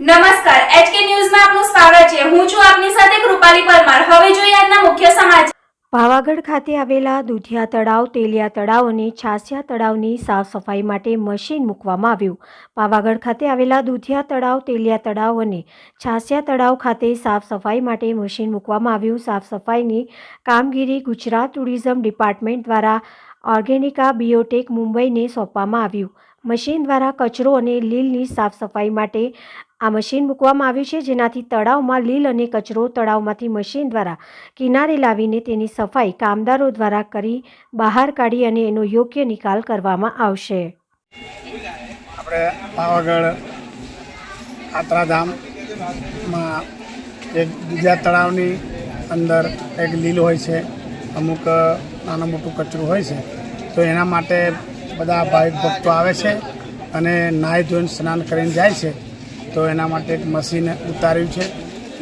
નમસ્કાર એચકે ન્યૂઝમાં આપનું સ્વાગત છે. હું છું આપની સાથે કૃપાલી પરમાર. હવે જોઈએ આજના મુખ્ય સમાચાર. પાવાગઢ ખાતે આવેલા દૂધિયા તળાવ, તેલિયા તળાવ અને છાસિયા તળાવની સાફ સફાઈ માટે મશીન મૂકવામાં આવ્યું. પાવાગઢ ખાતે આવેલા દૂધિયા તળાવ, તેલિયા તળાવ અને છાસિયા તળાવ ખાતે સાફ સફાઈ માટે મશીન મૂકવામાં આવ્યું. સાફ સફાઈની કામગીરી ગુજરાત ટુરિઝમ ડિપાર્ટમેન્ટ દ્વારા ઓર્ગેનિકા બાયોટેક મુંબઈને સોંપવામાં આવ્યું. મશીન દ્વારા કચરો અને લીલની સાફ સફાઈ માટે આ મશીન મૂકવામાં આવ્યું છે. જેનાથી તળાવમાં લીલ અને કચરો તળાવમાંથી મશીન દ્વારા કિનારે લાવીને તેની સફાઈ કામદારો દ્વારા કરી બહાર કાઢી અને એનો યોગ્ય નિકાલ કરવામાં આવશે. આપણે પાવાગઢ આત્રાધામમાં એક બીજા તળાવની અંદર એક લીલ હોય છે. અમુક નાનું મોટું કચરું હોય છે. તો એના માટે બધા ભાવિક ભક્તો આવે છે અને નાહી ધોઈને સ્નાન કરીને જાય છે. તો એના માટે એક મશીન ઉતાર્યું છે.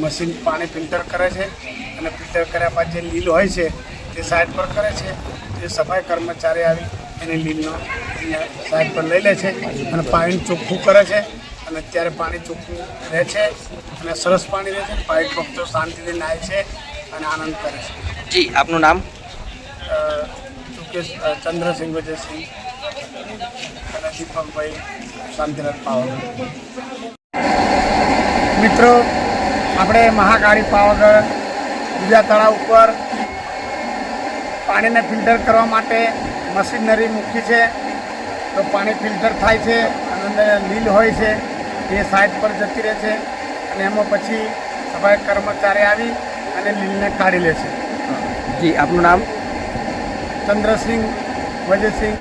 મશીન પાણી ફિલ્ટર કરે છે અને ફિલ્ટર કર્યા બાદ જે લીલ હોય છે તે સાઈડ પર કરે છે. જે સફાઈ કર્મચારી આવી એની લીલનો સાઈડ પર લઈ લે છે અને પાણી ચોખ્ખું કરે છે અને અત્યારે પાણી ચોખ્ખું રહે છે અને સરસ પાણી રહે છે. પાણી ભક્તો શાંતિથી નાય છે અને આનંદ કરે છે. જી આપનું નામ? ચુકેશ ચંદ્રસિંહ વિજયસિંહ અને દીપકભાઈ શાંતિનાથ પાવાગઢ મિત્રો આપણે મહાકાળી પાવાગઢ બીજા તળાવ ઉપર પાણીને ફિલ્ટર કરવા માટે મશીનરી મૂકી છે. તો પાણી ફિલ્ટર થાય છે અને લીલ હોય છે એ સાઈડ પર જતી રહે છે અને એમાં પછી સફાઈ કર્મચારી આવી અને લીલને કાઢી લે છે. જી આપનું નામ? ચંદ્રસિંહ વજયસિંહ.